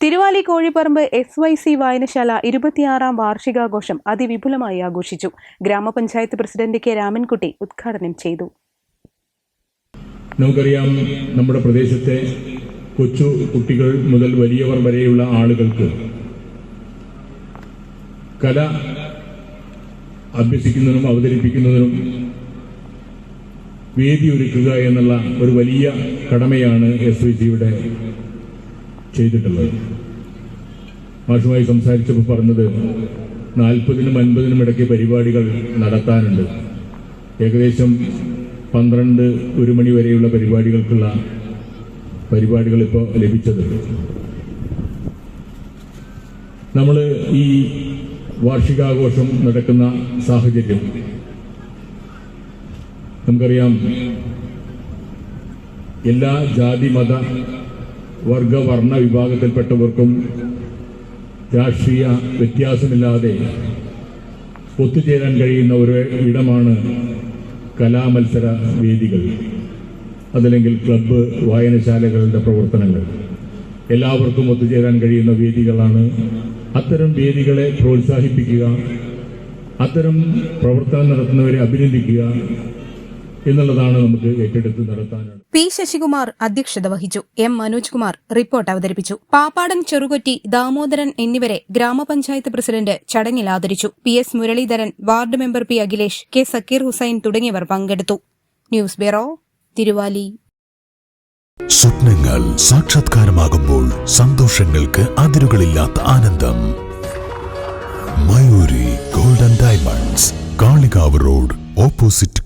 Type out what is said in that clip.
Thiruvali Kozhipparamba S Y C വായനശാല ഇരുപത്തിയാറാം വാർഷികാഘോഷം അതിവിപുലമായി ആഘോഷിച്ചു. ഗ്രാമപഞ്ചായത്ത് പ്രസിഡന്റ് കെ രാമൻകുട്ടി ഉദ്ഘാടനം ചെയ്തു. നമുക്കറിയാം നമ്മുടെ പ്രദേശത്തെ കൊച്ചു കുട്ടികൾ മുതൽ വലിയവർ വരെയുള്ള ആളുകൾക്ക് കല അഭ്യസിക്കുന്നതിനും അവതരിപ്പിക്കുന്നതിനും വേദി ഒരുക്കുക എന്നുള്ള ഒരു വലിയ കടമയാണ് എസ് വി സിയുടെ ചെയ്തിട്ടുള്ളത്. മാഷുമായി സംസാരിച്ചപ്പോൾ പറഞ്ഞത് നാൽപ്പതിനും അൻപതിനും ഇടയ്ക്ക് പരിപാടികൾ നടത്താനുണ്ട്. ഏകദേശം പന്ത്രണ്ട് ഒരു മണി വരെയുള്ള പരിപാടികൾക്കുള്ള പരിപാടികൾ ഇപ്പോൾ ലഭിച്ചത്. നമ്മൾ ഈ വാർഷികാഘോഷം നടക്കുന്ന സാഹചര്യം നമുക്കറിയാം. എല്ലാ ജാതി മത വർഗ വർണ വിഭാഗത്തിൽപ്പെട്ടവർക്കും രാഷ്ട്രീയ വ്യത്യാസമില്ലാതെ ഒത്തുചേരാൻ കഴിയുന്ന ഒരു ഇടമാണ് കലാമത്സര വേദികൾ അതല്ലെങ്കിൽ ക്ലബ്ബ് വായനശാലകളുടെ പ്രവർത്തനങ്ങൾ. എല്ലാവർക്കും ഒത്തുചേരാൻ കഴിയുന്ന വേദികളാണ്. അത്തരം വേദികളെ പ്രോത്സാഹിപ്പിക്കുക അത്തരം പ്രവർത്തനം നടത്തുന്നവരെ അഭിനന്ദിക്കുക എന്നുള്ളതാണ് നമുക്ക് ഏറ്റെടുത്ത് നടത്താനാണ്. പി ശശികുമാർ അധ്യക്ഷത വഹിച്ചു. എം മനോജ് കുമാർ റിപ്പോർട്ട് അവതരിപ്പിച്ചു. പാപ്പാടൻ ചെറുകൊറ്റി ദാമോദരൻ എന്നിവരെ ഗ്രാമപഞ്ചായത്ത് പ്രസിഡന്റ് ചടങ്ങിൽ ആദരിച്ചു. P S Muralidharan ward member P Akhilesh K Sakkir Hussain തുടങ്ങിയവർ പങ്കെടുത്തു. News bureau Thiruvali. സ്വപ്നങ്ങൾ സാക്ഷാത്കാരമാകുമ്പോൾ സന്തോഷങ്ങൾക്ക് അതിരുകളില്ലാത്ത ആനന്ദം. Mayoori golden diamonds Kalikavu road opposite